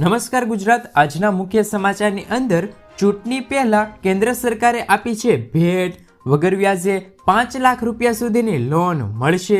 નમસ્કાર ગુજરાત. આજના મુખ્ય સમાચારની અંદર ચૂંટણી પહેલા કેન્દ્ર સરકારે આપી છે ભેટ. વગર વ્યાજે પાંચ લાખ રૂપિયા સુધીની લોન મળશે.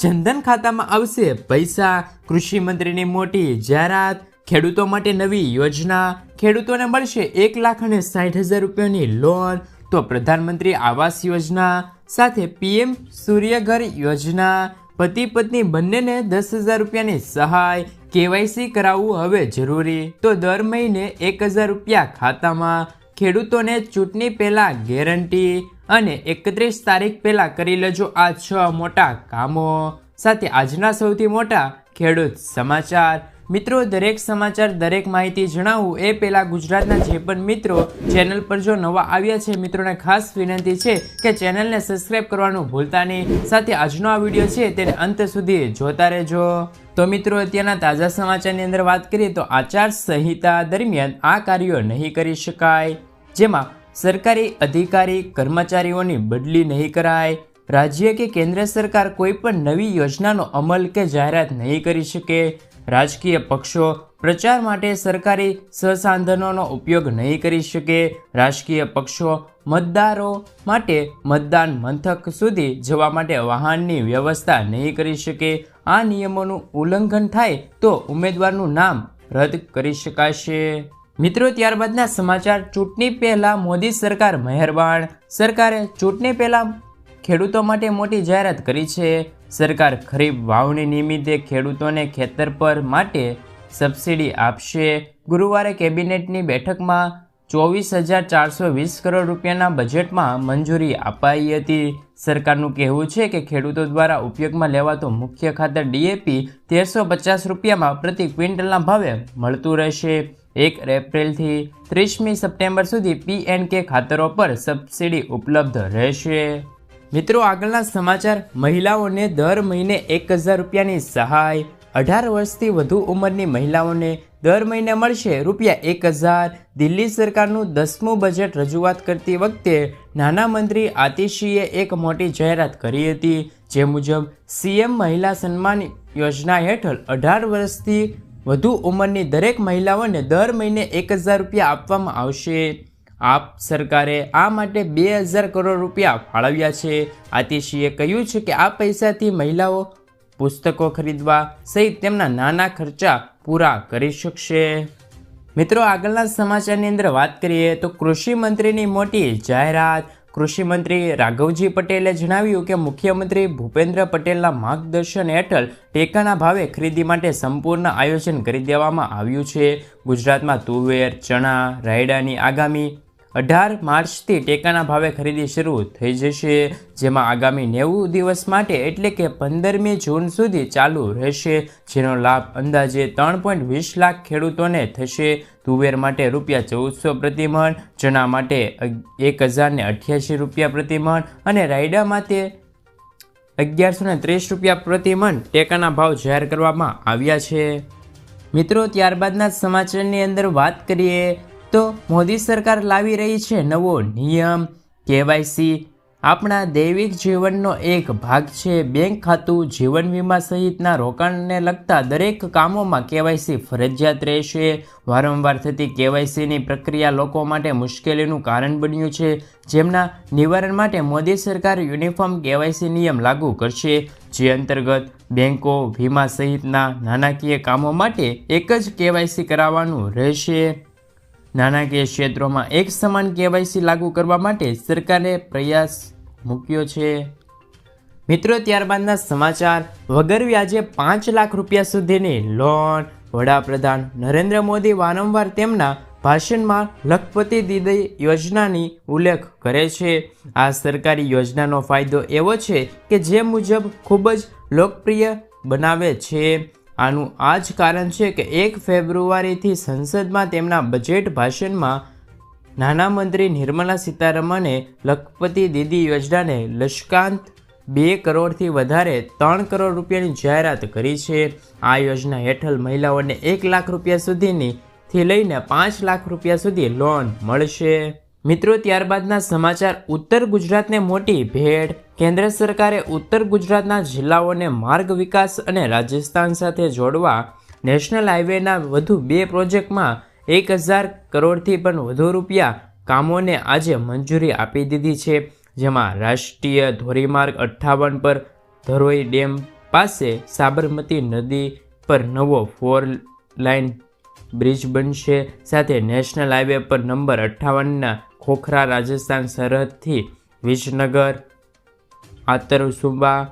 જનધન ખાતામાં આવશે પૈસા. કૃષિ મંત્રીની મોટી જાહેરાત. ખેડૂતો માટે નવી યોજના. ખેડૂતોને મળશે એક લાખ અને સાઠ હજાર રૂપિયાની લોન તો પ્રધાનમંત્રી આવાસ યોજના. સાથે પીએમ સૂર્યઘર યોજના. પતિ પત્ની બંનેને દસ હજાર રૂપિયાની સહાય, કેવાયસી કરાવવું હવે જરૂરી. તો દર મહિને એક હજાર રૂપિયા ખાતામાં ખેડૂતોને ચૂંટણી પહેલા ગેરંટી અને એકત્રીસ તારીખ પહેલા કરી લેજો આ છ મોટા કામો. સાથે આજના સૌથી મોટા ખેડૂત સમાચાર. મિત્રો, દરેક સમાચાર, દરેક માહિતી જણાવું એ પહેલાં ગુજરાતના જે પણ મિત્રો ચેનલ પર જો નવા આવ્યા છે, મિત્રોને ખાસ વિનંતી છે કે ચેનલને સબસ્ક્રાઇબ કરવાનું ભૂલતા નહીં. સાથે આજનો આ વીડિયો છે તેને અંત સુધી જોતા રહેજો. તો મિત્રો, અત્યારના તાજા સમાચારની અંદર વાત કરીએ તો આચાર સંહિતા દરમિયાન આ કાર્યો નહીં કરી શકાય. જેમાં સરકારી અધિકારી, કર્મચારીઓની બદલી નહીં કરાય. રાજ્ય કે કેન્દ્ર સરકાર કોઈ પણ નવી યોજનાનો અમલ કે જાહેરાત નહીં કરી શકે. રાજકીય પક્ષો પ્રચાર માટે સરકારી સંસાધનોનો ઉપયોગ નહીં કરી શકે. રાજકીય પક્ષો મતદારો માટે મતદાન મથક સુધી જવા માટે વાહનની વ્યવસ્થા નહીં કરી શકે. આ નિયમોનું ઉલ્લંઘન થાય તો ઉમેદવારનું નામ રદ કરી શકાશે. મિત્રો, ત્યારબાદના સમાચાર. ચૂંટણી પહેલાં મોદી સરકાર મહેરબાન. સરકારે ચૂંટણી પહેલા ખેડૂતો માટે મોટી જાહેરાત કરી છે. સરકાર ખરીફ વાવણી નિમિત્તે ખેડૂતોને ખેતર પર માટે સબસિડી આપશે. ગુરુવારે કેબિનેટની બેઠકમાં ચોવીસ હજાર ચારસો વીસ કરોડ રૂપિયાના બજેટમાં મંજૂરી અપાઈ હતી. સરકારનું કહેવું છે કે ખેડૂતો દ્વારા ઉપયોગમાં લેવાતું મુખ્ય ખાતર ડીએપી તેરસો પચાસ રૂપિયામાં પ્રતિ ક્વિન્ટલના ભાવે મળતું રહેશે. એક એપ્રિલથી ત્રીસમી સપ્ટેમ્બર સુધી પી એન્ડ કે ખાતરો પર સબસિડી ઉપલબ્ધ રહેશે. મિત્રો, આગળના સમાચાર. મહિલાઓને દર મહિને એક હજાર રૂપિયાની સહાય. અઢાર વર્ષથી વધુ ઉંમરની મહિલાઓને દર મહિને મળશે રૂપિયા એક હજાર. દિલ્હી સરકારનું દસમું બજેટ રજૂઆત કરતી વખતે નાના મંત્રી આતિશીએ એક મોટી જાહેરાત કરી હતી, જે મુજબ સીએમ મહિલા સન્માન યોજના હેઠળ અઢાર વર્ષથી વધુ ઉંમરની દરેક મહિલાઓને દર મહિને એક હજાર રૂપિયા આપવામાં આવશે. આપ સરકારે આ માટે બે હજાર કરોડ રૂપિયા ફાળવ્યા છે. આતિશીએ કહ્યું છે કે આ પૈસાથી મહિલાઓ પુસ્તકો ખરીદવા સહિત તેમના નાના ખર્ચા પૂરા કરી શકશે. મિત્રો, આગળના સમાચારની અંદર વાત કરીએ તો કૃષિ મંત્રીની મોટી જાહેરાત. કૃષિમંત્રી રાઘવજી પટેલે જણાવ્યું કે મુખ્યમંત્રી ભૂપેન્દ્ર પટેલના માર્ગદર્શન હેઠળ ટેકાના ભાવે ખરીદી માટે સંપૂર્ણ આયોજન કરી દેવામાં આવ્યું છે. ગુજરાતમાં તુવેર, ચણા, રાયડાની આગામી અઢાર માર્ચથી ટેકાના ભાવે ખરીદી શરૂ થઈ જશે, જેમાં આગામી નેવું દિવસ માટે એટલે કે પંદરમી જૂન સુધી ચાલુ રહેશે, જેનો લાભ અંદાજે ત્રણ પોઈન્ટ વીસ લાખ ખેડૂતોને થશે. તુવેર માટે રૂપિયા ચૌદસો પ્રતિમણ, ચણા માટે એક હજારને અઠ્યાસી રૂપિયા પ્રતિમણ અને રાયડા માટે અગિયારસો ને ત્રીસ રૂપિયા પ્રતિમણ ટેકાના ભાવ જાહેર કરવામાં આવ્યા છે. મિત્રો, ત્યારબાદના સમાચારની અંદર વાત કરીએ તો મોદી સરકાર લાવી રહી છે નવો નિયમ, કેવાયસી. આપણા દૈવિક જીવનનો એક ભાગ છે બેંક ખાતું, જીવન વીમા સહિતના રોકાણને લગતા દરેક કામોમાં કેવાયસી ફરજિયાત રહેશે. વારંવાર થતી કેવાયસીની પ્રક્રિયા લોકો માટે મુશ્કેલીનું કારણ બન્યું છે. જેમના નિવારણ માટે મોદી સરકાર યુનિફોર્મ કેવાયસી નિયમ લાગુ કરશે. જે અંતર્ગત બેંકો, વીમા સહિતના નાણાકીય કામો માટે એક જ કેવાયસી કરાવવાનું રહેશે. નાણાકીય ક્ષેત્રોમાં એક સમાન કેવાયસી લાગુ કરવા માટે સરકારે પ્રયાસ મૂક્યો છે. મિત્રો, ત્યારબાદના સમાચાર. વગર વ્યાજે પાંચ લાખ રૂપિયા સુધીની લોન વડાપ્રધાન નરેન્દ્ર મોદી વારંવાર તેમના ભાષણમાં લખપતિ દીદી યોજનાની ઉલ્લેખ કરે છે. આ સરકારી યોજનાનો ફાયદો એવો છે કે જે મુજબ ખૂબ જ લોકપ્રિય બનાવે છે. આનું આ જ કારણ છે કે એક ફેબ્રુઆરીથી સંસદમાં તેમના બજેટ ભાષણમાં નાના મંત્રી નિર્મલા સીતારમણે લખપતિ દીદી યોજનાને લશ્કાંત બે કરોડથી વધારે ત્રણ કરોડ રૂપિયાની જાહેરાત કરી છે. આ યોજના હેઠળ મહિલાઓને એક લાખ રૂપિયા સુધીની થી લઈને પાંચ લાખ રૂપિયા સુધી લોન મળશે. મિત્રો, ત્યારબાદના સમાચાર. ઉત્તર ગુજરાતને મોટી ભેટ. કેન્દ્ર સરકારે ઉત્તર ગુજરાતના જિલ્લાઓને માર્ગ વિકાસ અને રાજસ્થાન સાથે જોડવા નેશનલ હાઈવેના વધુ બે પ્રોજેક્ટમાં એક હજાર કરોડથી પણ વધુ રૂપિયા કામોને આજે મંજૂરી આપી દીધી છે. જેમાં રાષ્ટ્રીય ધોરીમાર્ગ અઠ્ઠાવન પર ધરોઈ ડેમ પાસે સાબરમતી નદી પર નવો ફોર લાઇન બ્રિજ બનશે. સાથે નેશનલ હાઈવે પર નંબર અઠ્ઠાવનના ખોખરા, રાજસ્થાન, સરહદથી વિજનગર આતરસુંબા,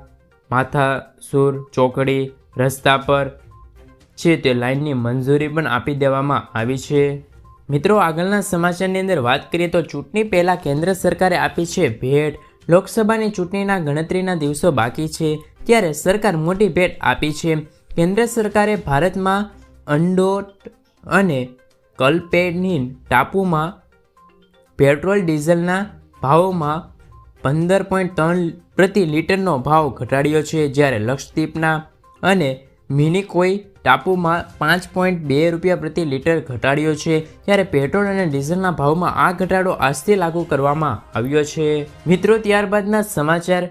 માથાસુર, ચોકડી રસ્તા પર છે તે લાઇનની મંજૂરી પણ આપી દેવામાં આવી છે. મિત્રો, આગળના સમાચારની અંદર વાત કરીએ તો ચૂંટણી પહેલાં કેન્દ્ર સરકારે આપી છે ભેટ. લોકસભાની ચૂંટણીના ગણતરીના દિવસો બાકી છે ત્યારે સરકાર મોટી ભેટ આપી છે. કેન્દ્ર સરકારે ભારતમાં અંડોટ અને કલ્પેનિન ટાપુમાં પેટ્રોલ ડીઝલના ભાવોમાં પંદર પોઈન્ટ ત્રણ પ્રતિ લિટરનો ભાવ ઘટાડ્યો છે, જ્યારે લક્ષદ્વીપના અને મિનિકોઈ ટાપુમાં પાંચ પોઈન્ટ બે રૂપિયા પ્રતિ લિટર ઘટાડ્યો છે ત્યારે પેટ્રોલ અને ડીઝલના ભાવમાં આ ઘટાડો આજથી લાગુ કરવામાં આવ્યો છે. મિત્રો, ત્યારબાદના સમાચાર.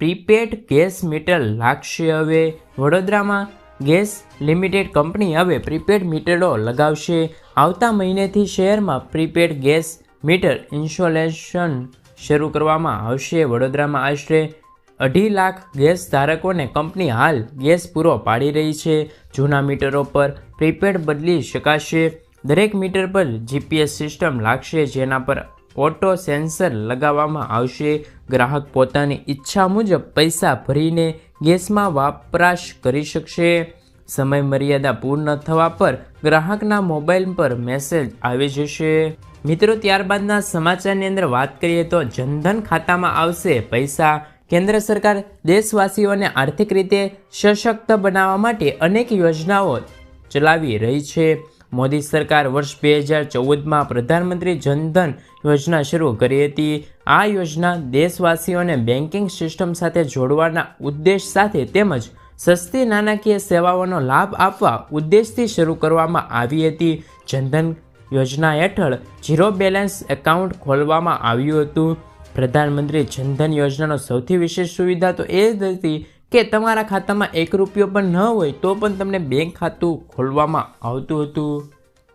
પ્રીપેડ ગેસ મીટર લાગશે હવે. વડોદરામાં ગેસ લિમિટેડ કંપની હવે પ્રીપેડ મીટરો લગાવશે. આવતા મહિનેથી શહેરમાં પ્રીપેડ ગેસ મીટર ઇન્સ્ટોલેશન શરૂ કરવામાં આવશે. વડોદરામાં આશરે અઢી લાખ ગેસ ધારકોને કંપની હાલ ગેસ પૂરો પાડી રહી છે. જૂના મીટરો પર પ્રીપેડ બદલી શકાશે. દરેક મીટર પર જીપીએસ સિસ્ટમ લાગશે, જેના પર ઓટો સેન્સર લગાવવામાં આવશે. ગ્રાહક પોતાની ઈચ્છા મુજબ પૈસા ભરીને ગેસમાં વપરાશ કરી શકશે. સમય મર્યાદા પૂર્ણ થવા પર ગ્રાહકના મોબાઈલ પર મેસેજ આવી જશે. મિત્રો, ત્યારબાદના સમાચારની અંદર વાત કરીએ તો જનધન ખાતામાં આવશે પૈસા. કેન્દ્ર સરકાર દેશવાસીઓને આર્થિક રીતે સશક્ત બનાવવા માટે અનેક યોજનાઓ ચલાવી રહી છે. મોદી સરકાર વર્ષ બે હજાર ચૌદમાં પ્રધાનમંત્રી જનધન યોજના શરૂ કરી હતી. આ યોજના દેશવાસીઓને બેન્કિંગ સિસ્ટમ સાથે જોડવાના ઉદ્દેશ સાથે તેમજ સસ્તી નાણાકીય સેવાઓનો લાભ આપવા ઉદ્દેશથી શરૂ કરવામાં આવી હતી. જનધન યોજના હેઠળ ઝીરો બેલેન્સ એકાઉન્ટ ખોલવામાં આવ્યું હતું. પ્રધાનમંત્રી જનધન યોજનાનો સૌથી વિશેષ સુવિધા તો એ જ હતી કે તમારા ખાતામાં એક રૂપિયો પણ ન હોય તો પણ તમને બેંક ખાતું ખોલવામાં આવતું હતું.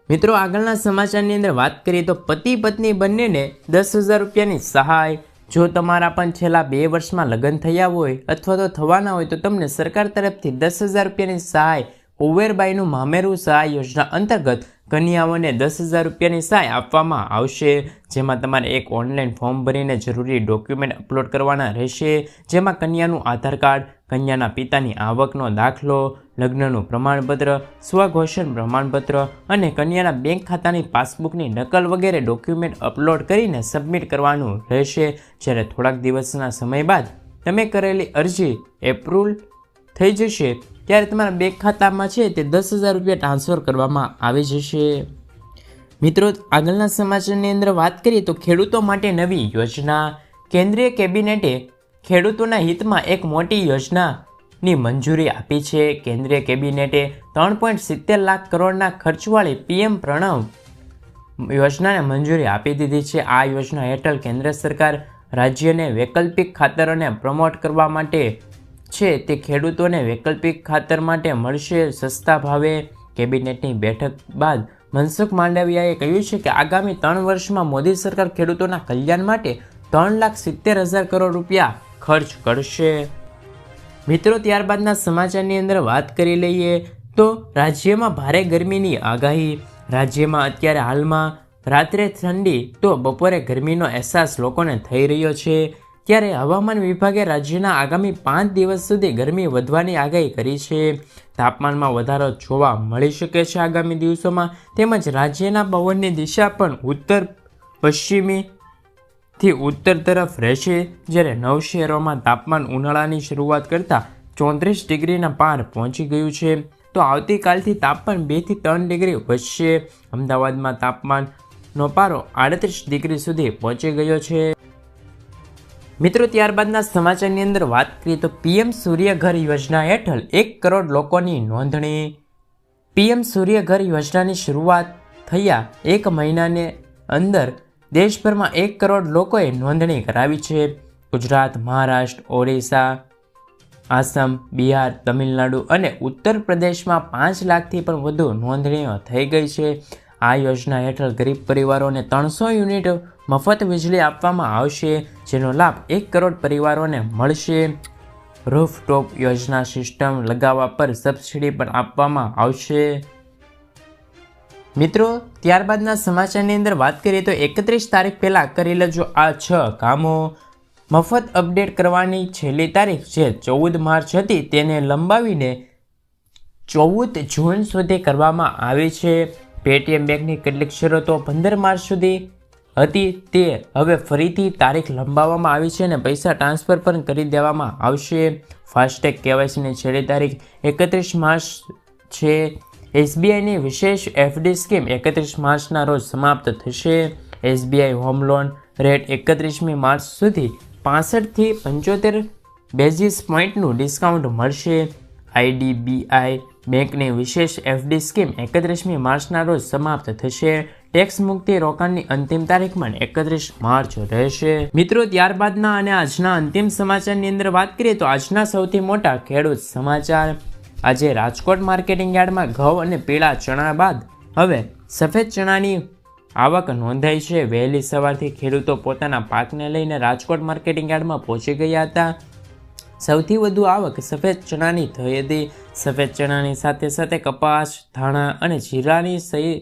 મિત્રો, આગળના સમાચારની અંદર વાત કરીએ તો પતિ પત્ની બંનેને દસ હજાર રૂપિયાની સહાય. જો તમારા પણ છેલ્લા બે વર્ષમાં લગ્ન થયા હોય અથવા તો થવાના હોય તો તમને સરકાર તરફથી દસ હજાર રૂપિયાની સહાય. કુંવરબાઈનું મામેરું સહાય યોજના અંતર્ગત કન્યાઓને દસ હજાર રૂપિયાની સહાય આપવામાં આવશે, જેમાં તમારે એક ઓનલાઈન ફોર્મ ભરીને જરૂરી ડોક્યુમેન્ટ અપલોડ કરવાના રહેશે, જેમાં કન્યાનું આધાર કાર્ડ, કન્યાના પિતાની આવકનો દાખલો, લગ્નનું પ્રમાણપત્ર, સ્વઘોષણ પ્રમાણપત્ર અને કન્યાના બેંક ખાતાની પાસબુકની નકલ વગેરે ડોક્યુમેન્ટ અપલોડ કરીને સબમિટ કરવાનું રહેશે. જ્યારે થોડાક દિવસના સમય બાદ તમે કરેલી અરજી એપ્રુવ થઈ જશે ત્યારે તમારા બેંક ખાતામાં છે તે દસ હજાર રૂપિયા ટ્રાન્સફર કરવામાં આવી જશે. મિત્રો, આગળના સમાચારની અંદર વાત કરીએ તો ખેડૂતો માટે નવી યોજના. કેન્દ્રીય કેબિનેટે ખેડૂતોના હિતમાં એક મોટી યોજનાની મંજૂરી આપી છે. કેન્દ્રીય કેબિનેટે ત્રણ પોઈન્ટ સિત્તેર લાખ કરોડના ખર્ચવાળી પીએમ પ્રણવ યોજનાને મંજૂરી આપી દીધી છે. આ યોજના હેઠળ કેન્દ્ર સરકાર રાજ્યને વૈકલ્પિક ખાતરોને પ્રમોટ કરવા માટે છે તે ખેડૂતોને વૈકલ્પિક ખાતર માટે મળશે. સસ્તા ભાવે કેબિનેટની બેઠક બાદ મનસુખ માંડવિયાએ કહ્યું છે કે આગામી ત્રણ વર્ષમાં મોદી સરકાર ખેડૂતોના કલ્યાણ માટે ત્રણ લાખ સિત્તેર હજાર કરોડ રૂપિયા ખર્ચ કરશે. મિત્રો, ત્યારબાદના સમાચારની અંદર વાત કરી લઈએ તો રાજ્યમાં ભારે ગરમીની આગાહી. રાજ્યમાં અત્યારે હાલમાં રાત્રે ઠંડી, તો બપોરે ગરમીનો અહેસાસ લોકોને થઈ રહ્યો છે. ત્યારે હવામાન વિભાગે રાજ્યના આગામી પાંચ દિવસ સુધી ગરમી વધવાની આગાહી કરી છે. તાપમાનમાં વધારો જોવા મળી શકે છે આગામી દિવસોમાં. તેમજ રાજ્યના પવનની દિશા પણ ઉત્તર પશ્ચિમી થી ઉત્તર તરફ રહેશે. જ્યારે નવ શહેરોમાં તાપમાન ઉનાળાની શરૂઆત કરતાં ચોત્રીસ ડિગ્રીના પાર પહોંચી ગયું છે. તો આવતીકાલથી તાપમાન બેથી ત્રણ ડિગ્રી વધશે. અમદાવાદમાં તાપમાનનો પારો આડત્રીસ ડિગ્રી સુધી પહોંચી ગયો છે. મિત્રો, ત્યારબાદના સમાચારની અંદર વાત કરીએ તો પીએમ સૂર્યઘર યોજના હેઠળ એક કરોડ લોકોની નોંધણી. પીએમ સૂર્યઘર યોજનાની શરૂઆત થયા એક મહિનાને અંદર દેશભરમાં એક કરોડ લોકોએ નોંધણી કરાવી છે. ગુજરાત, મહારાષ્ટ્ર, ઓડિશા, આસામ, બિહાર, તમિલનાડુ અને ઉત્તર પ્રદેશમાં પાંચ લાખથી પણ વધુ નોંધણીઓ થઈ ગઈ છે. આ યોજના હેઠળ ગરીબ પરિવારોને ત્રણસો યુનિટ મફત વીજળી આપવામાં આવશે, જેનો લાભ એક કરોડ પરિવારોને મળશે. રૂફટોપ યોજના સિસ્ટમ લગાવવા પર સબસિડી પણ આપવામાં આવશે. મિત્રો, ત્યારબાદના સમાચારની અંદર વાત કરીએ તો એકત્રીસ તારીખ પહેલાં કરી લેજો આ છ કામો મફત અપડેટ કરવાની છેલ્લી તારીખ જે ચૌદ માર્ચ હતી, તેને લંબાવીને ચૌદ જૂન સુધી કરવામાં આવી છે. પેટીએમ બેંકની કેટલીક શરતો પંદર માર્ચ સુધી હતી તે હવે ફરીથી તારીખ લંબાવવામાં આવી છે અને પૈસા ટ્રાન્સફર પણ કરી દેવામાં આવશે. ફાસ્ટેગ કેવાયસીની છેલ્લી તારીખ એકત્રીસ માર્ચ છે. એસબીઆઈની વિશેષ એફડી સ્કીમ એકત્રીસ માર્ચના રોજ સમાપ્ત થશે. એસબીઆઈ હોમ લોન રેટ એકત્રીસમી માર્ચ સુધી પાસઠથી પંચોતેર બેઝિસ પોઈન્ટનું ડિસ્કાઉન્ટ મળશે. આઈડીબીઆઈ બેંકની વિશેષ એફડી સ્કીમ એકત્રીસમી માર્ચના રોજ સમાપ્ત થશે. ટેક્સ મુક્તિ રોકાણની અંતિમ તારીખ પણ એકત્રીસ માર્ચ રહેશે. મિત્રો, ત્યારબાદના અને આજના અંતિમ સમાચારની અંદર વાત કરીએ તો આજના સૌથી મોટા ખેડૂત સમાચાર. આજે રાજકોટ માર્કેટિંગ યાર્ડમાં ઘઉં અને પીળા ચણા બાદ હવે સફેદ ચણાની આવક નોંધાઈ છે. વહેલી સવારથી ખેડૂતો પોતાના પાકને લઈને રાજકોટ માર્કેટિંગ યાર્ડમાં પહોંચી ગયા હતા. સૌથી વધુ આવક સફેદ ચણાની થઈ હતી. સફેદ ચણાની સાથે સાથે કપાસ, ધાણા અને જીરાની સહી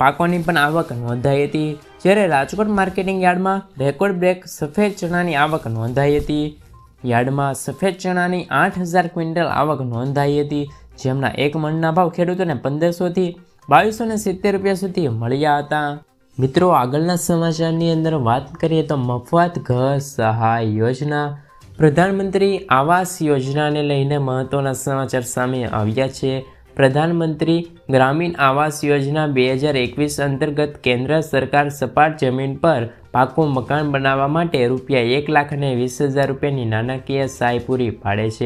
પાકોની પણ આવક નોંધાઈ હતી. જ્યારે રાજકોટ માર્કેટિંગ યાર્ડમાં રેકોર્ડ બ્રેક સફેદ ચણાની આવક નોંધાઈ હતી. યાર્ડમાં સફેદ ચણાની આઠ હજાર ક્વિન્ટલ આવક નોંધાઈ હતી. જેમના એક મણના ભાવ ખેડૂતોને પંદરસોથી બાવીસો ને સિત્તેર રૂપિયા સુધી મળ્યા હતા. મિત્રો, આગળના સમાચારની અંદર વાત કરીએ તો મફત ઘર સહાય યોજના. પ્રધાનમંત્રી આવાસ યોજનાને લઈને મહત્ત્વના સમાચાર સામે આવ્યા છે. પ્રધાનમંત્રી ગ્રામીણ આવાસ યોજના બે હજાર એકવીસ અંતર્ગત કેન્દ્ર સરકાર સપાટ જમીન પર પાકું મકાન બનાવવા માટે રૂપિયા એક લાખ અને વીસ હજાર રૂપિયાની નાણાકીય સહાય પૂરી પાડે છે.